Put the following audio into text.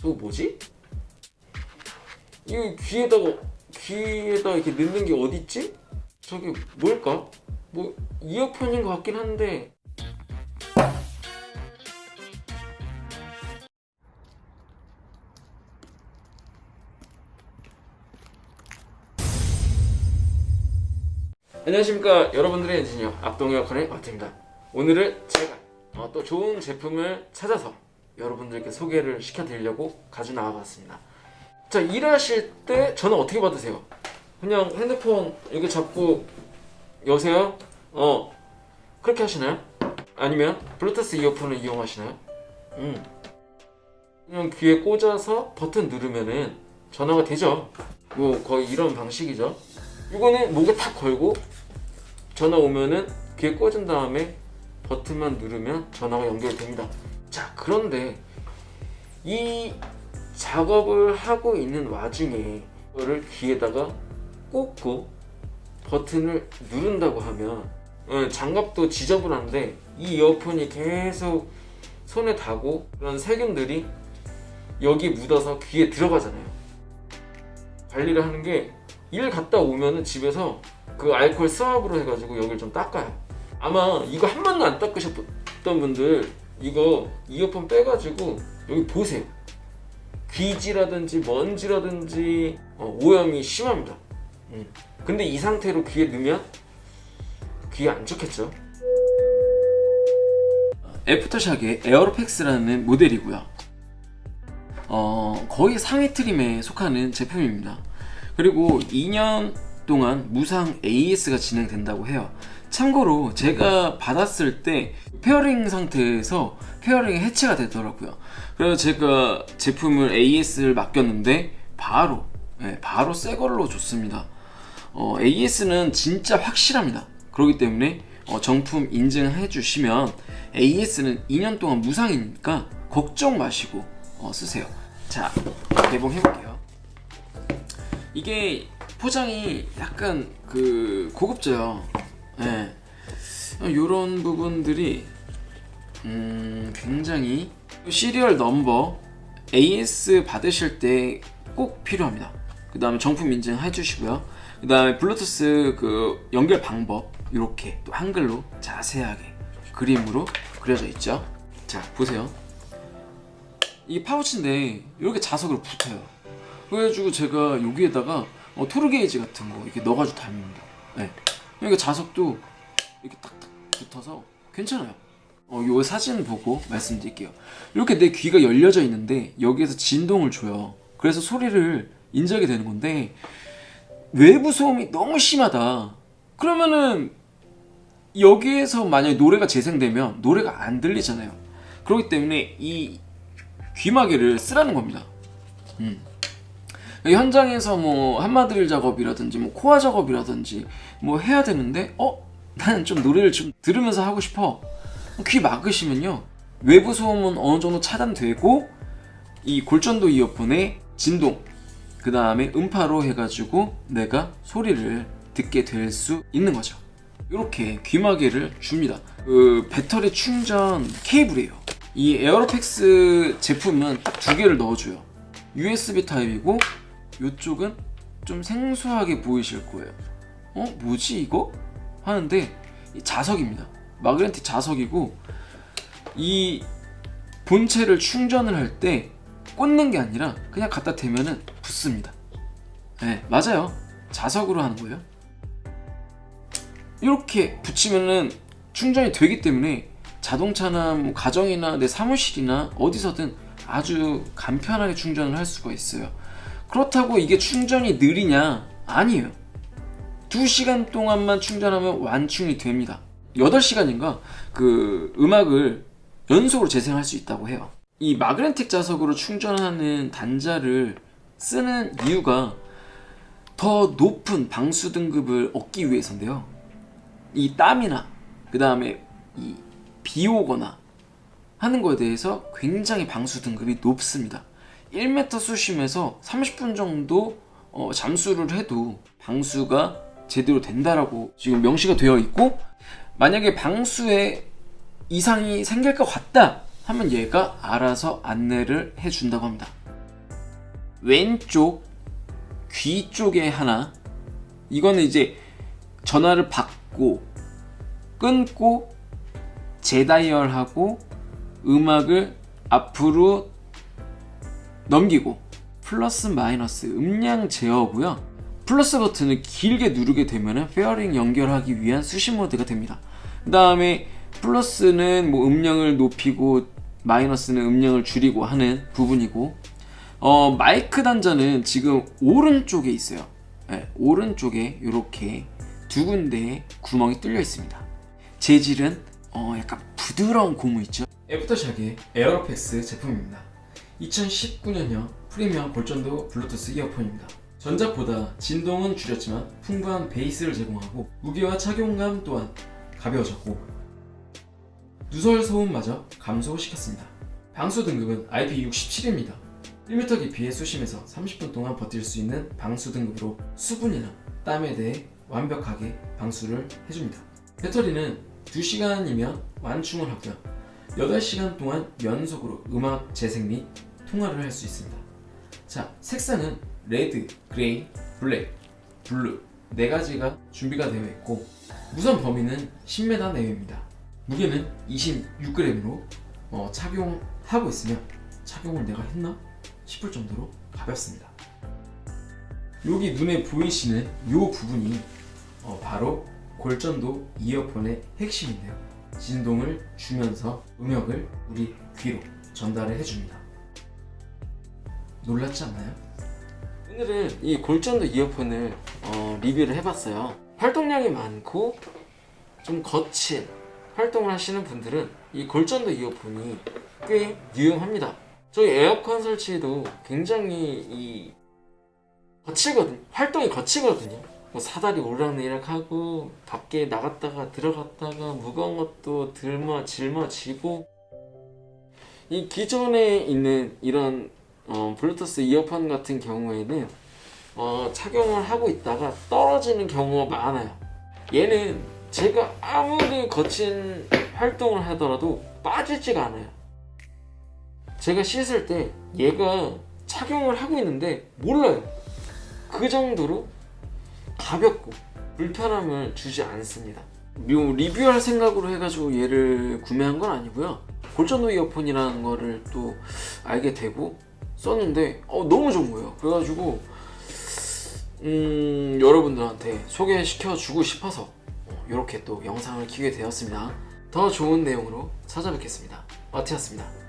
저거 뭐지? 이거 귀에다가 귀에다 이렇게 넣는 게 어디 있지? 저게 뭘까? 뭐 이어폰인 것 같긴 한데 안녕하십니까 여러분들의 엔지니어 악동역할의 마트입니다 오늘은 제가 어, 또 좋은 제품을 찾아서 여러분들께 소개를 시켜드리려고 가져 나와봤습니다 자 일하실 때 저는 어떻게 받으세요? 그냥 핸드폰 이렇게 잡고 여세요? 어 그렇게 하시나요? 아니면 블루투스 이어폰을 이용하시나요? 음 그냥 귀에 꽂아서 버튼 누르면은 전화가 되죠 뭐 거의 이런 방식이죠 이거는 목에 탁 걸고 전화 오면은 귀에 꽂은 다음에 버튼만 누르면 전화가 연결됩니다. 자, 그런데 이 작업을 하고 있는 와중에 이거를 귀에다가 꽂고 버튼을 누른다고 하면 어, 장갑도 지저분한데 이 이어폰이 계속 손에 닿고 그런 세균들이 여기 묻어서 귀에 들어가잖아요. 관리를 하는 게 일 갔다 오면은 집에서 그 알코올 스왑으로 해가지고 여기를 좀 닦아요. 아마 이거 한 번도 안 닦으셨던 분들 이거 이어폰 빼가지고 여기 보세요. 귀지라든지 먼지라든지 어, 오염이 심합니다. 음. 근데 이 상태로 귀에 넣으면 귀에 안 좋겠죠. 애프터샥의 에어로팩스라는 모델이고요. 어, 거의 상위 트림에 속하는 제품입니다. 그리고 2년 동안 무상 AS가 진행된다고 해요. 참고로 제가 받았을 때 페어링 상태에서 페어링이 해체가 되더라고요. 그래서 제가 제품을 AS를 맡겼는데 바로 예, 바로 새 걸로 줬습니다. 어, AS는 진짜 확실합니다. 그렇기 때문에 어, 정품 인증해 주시면 AS는 2년 동안 무상이니까 걱정 마시고 어, 쓰세요. 자, 개봉해 볼게요. 이게 포장이 약간 그 고급져요. 예. 이런 부분들이 음, 굉장히 시리얼 넘버 AS 받으실 때 꼭 필요합니다. 그 다음에 정품 인증 해주시고요. 그 다음에 블루투스 그 연결 방법 이렇게 또 한글로 자세하게 그림으로 그려져 있죠. 자 보세요. 이게 파우치인데 이렇게 자석으로 붙어요. 그래가지고 제가 여기에다가 어, 토르 게이지 같은 거 이렇게 넣어가지고 다닙니다. 네. 그러니까 자석도 이렇게 딱딱 붙어서 괜찮아요. 어, 요 사진 보고 말씀드릴게요. 이렇게 내 귀가 열려져 있는데 여기에서 진동을 줘요. 그래서 소리를 인지하게 되는 건데 외부 소음이 너무 심하다. 그러면은 여기에서 만약에 노래가 재생되면 노래가 안 들리잖아요. 그렇기 때문에 이 귀마개를 쓰라는 겁니다. 음. 현장에서 뭐 한마디를 작업이라든지 뭐 코아 작업이라든지 뭐 해야 되는데 어? 나는 좀 노래를 좀 들으면서 하고 싶어. 귀 막으시면요. 외부 소음은 어느 정도 차단되고 이 골전도 이어폰의 진동 그 다음에 음파로 해가지고 내가 소리를 듣게 될 수 있는 거죠. 이렇게 귀마개를 줍니다. 그 배터리 충전 케이블이에요. 이 에어로팩스 제품은 딱 두 개를 넣어줘요. USB 타입이고 이쪽은 좀 생소하게 보이실 거예요. 어? 뭐지 이거? 하는데 이 자석입니다. 마그네틱 자석이고 이 본체를 충전을 할 때 꽂는 게 아니라 그냥 갖다 대면은 붙습니다. 네, 맞아요. 자석으로 하는 거예요. 이렇게 붙이면은 충전이 되기 때문에 자동차나 뭐 가정이나 내 사무실이나 어디서든 아주 간편하게 충전을 할 수가 있어요. 그렇다고 이게 충전이 느리냐? 아니에요. 2시간 동안만 충전하면 완충이 됩니다. 8시간인가 그 음악을 연속으로 재생할 수 있다고 해요. 이 마그네틱 자석으로 충전하는 단자를 쓰는 이유가 더 높은 방수 등급을 얻기 위해서인데요. 이 땀이나 그 다음에 이 비 오거나 하는 거에 대해서 굉장히 방수 등급이 높습니다. 1m 수심에서 30분 정도 어, 잠수를 해도 방수가 제대로 된다라고 지금 명시가 되어 있고 만약에 방수에 이상이 생길 것 같다 하면 얘가 알아서 안내를 해준다고 합니다. 왼쪽 귀 쪽에 하나 이거는 이제 전화를 받고 끊고 재다이얼하고 음악을 앞으로 넘기고 플러스 마이너스 음량 제어고요. 플러스 버튼을 길게 누르게 되면 페어링 연결하기 위한 수신 모드가 됩니다. 그 다음에 플러스는 뭐 음량을 높이고 마이너스는 음량을 줄이고 하는 부분이고 어, 마이크 단자는 지금 오른쪽에 있어요. 네, 오른쪽에 이렇게 두 군데 구멍이 뚫려 있습니다. 재질은 어, 약간 부드러운 고무 있죠. 애프터샥의 에어로팩스 제품입니다. 2019년형 프리미엄 골전도 블루투스 이어폰입니다. 전작보다 진동은 줄였지만 풍부한 베이스를 제공하고 무게와 착용감 또한 가벼워졌고 누설 소음마저 감소시켰습니다. 방수 등급은 IP67입니다. 1m 깊이의 수심에서 30분 동안 버틸 수 있는 방수 등급으로 수분이나 땀에 대해 완벽하게 방수를 해줍니다. 배터리는 2시간이면 완충을 하고요. 8시간 동안 연속으로 음악 재생 및 통화를 할 수 있습니다. 자, 색상은 레드, 그레이, 블랙, 블루 네 가지가 준비가 되어 있고 무선 범위는 10m 내외입니다. 무게는 26g으로 어, 착용하고 있으면 착용을 내가 했나 싶을 정도로 가볍습니다. 여기 눈에 보이시는 이 부분이 어, 바로 골전도 이어폰의 핵심인데요. 진동을 주면서 음역을 우리 귀로 전달을 해줍니다. 놀랐지 않나요? 오늘은 이 골전도 이어폰을 어, 리뷰를 해봤어요. 활동량이 많고 좀 거친 활동을 하시는 분들은 이 골전도 이어폰이 꽤 유용합니다. 저희 에어컨 설치도 굉장히 이 거치거든. 활동이 거치거든요. 뭐 사다리 오르락내리락 하고 밖에 나갔다가 들어갔다가 무거운 것도 들머 짊어지고 이 기존에 있는 이런 어, 블루투스 이어폰 같은 경우에는 어, 착용을 하고 있다가 떨어지는 경우가 많아요. 얘는 제가 아무리 거친 활동을 하더라도 빠지지가 않아요. 제가 씻을 때 얘가 착용을 하고 있는데 몰라요. 그 정도로 가볍고 불편함을 주지 않습니다. 뭐 리뷰할 생각으로 해가지고 얘를 구매한 건 아니고요. 골전도 이어폰이라는 거를 또 알게 되고 썼는데 어, 너무 좋은 거예요. 그래가지고 음, 여러분들한테 소개시켜 주고 싶어서 이렇게 또 영상을 키게 되었습니다. 더 좋은 내용으로 찾아뵙겠습니다. 마티였습니다.